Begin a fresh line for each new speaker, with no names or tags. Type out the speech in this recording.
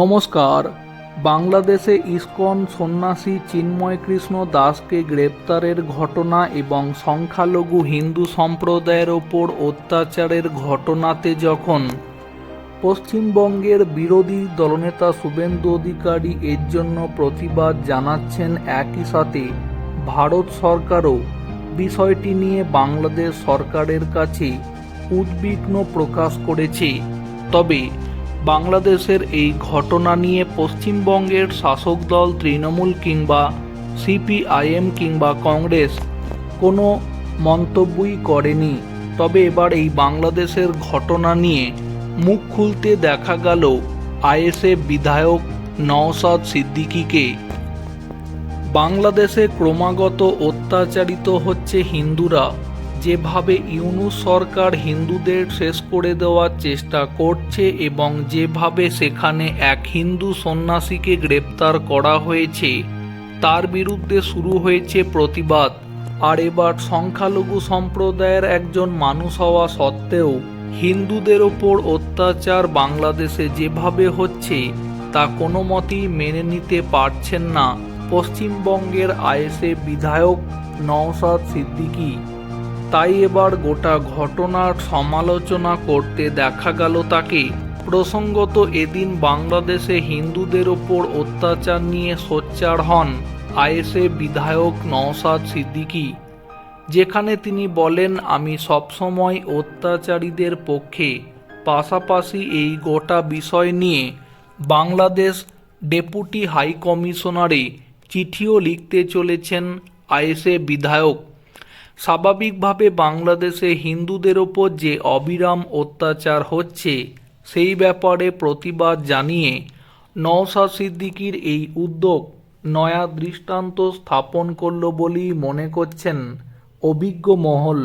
নমস্কার। বাংলাদেশে ইসকন সন্ন্যাসী চিন্ময় কৃষ্ণ দাসকে গ্রেপ্তারের ঘটনা এবং সংখ্যালঘু হিন্দু সম্প্রদায়ের ওপর অত্যাচারের ঘটনাতে যখন পশ্চিমবঙ্গের বিরোধী দলনেতা শুভেন্দু অধিকারী এর জন্য প্রতিবাদ জানাচ্ছেন একই সাথে, ভারত সরকারও বিষয়টি নিয়ে বাংলাদেশ সরকারের কাছে উদ্বিগ্ন প্রকাশ করেছে। তবে বাংলাদেশের এই ঘটনা নিয়ে পশ্চিমবঙ্গের শাসক দল তৃণমূল কিংবা সিপিআইএম কিংবা কংগ্রেস কোনো মন্তব্যই করেনি। তবে এবার এই বাংলাদেশের ঘটনা নিয়ে মুখ খুলতে দেখা গেল আইএসএফ বিধায়ক নওশাদ সিদ্দিকীকে। বাংলাদেশে ক্রমাগত অত্যাচারিত হচ্ছে হিন্দুরা। যেভাবে ইউনুস সরকার হিন্দুদের শেষ করে দেওয়ার চেষ্টা করছে এবং যেভাবে সেখানে এক হিন্দু সন্ন্যাসীকে গ্রেপ্তার করা হয়েছে, তার বিরুদ্ধে শুরু হয়েছে প্রতিবাদ। আর এবার সংখ্যালঘু সম্প্রদায়ের একজন মানুষ হওয়া সত্ত্বেও হিন্দুদের ওপর অত্যাচার বাংলাদেশে যেভাবে হচ্ছে, তা কোনো মতেই মেনে নিতে পারছেন না। পশ্চিমবঙ্গের আইএসএ বিধায়ক নওশাদ সিদ্দিকী তাই এবার গোটা ঘটনার সমালোচনা করতে দেখা গেল তাকে। প্রসঙ্গত এদিন বাংলাদেশে হিন্দুদের ওপর অত্যাচার নিয়ে সোচ্চার হন আইএসএ বিধায়ক নওশাদ সিদ্দিকী, যেখানে তিনি বলেন, আমি সবসময় অত্যাচারীদের পক্ষে। পাশাপাশি এই গোটা বিষয় নিয়ে বাংলাদেশ ডেপুটি হাই কমিশনারে চিঠিও লিখতে চলেছেন আইএসএ বিধায়ক। স্বাভাবিকভাবে বাংলাদেশে হিন্দুদের ওপর যে অবিরাম অত্যাচার হচ্ছে, সেই ব্যাপারে প্রতিবাদ জানিয়ে নওশাদ সিদ্দিকির এই উদ্যোগ নয়া দৃষ্টান্ত স্থাপন করল বলেই মনে করছেন অভিজ্ঞ মহল।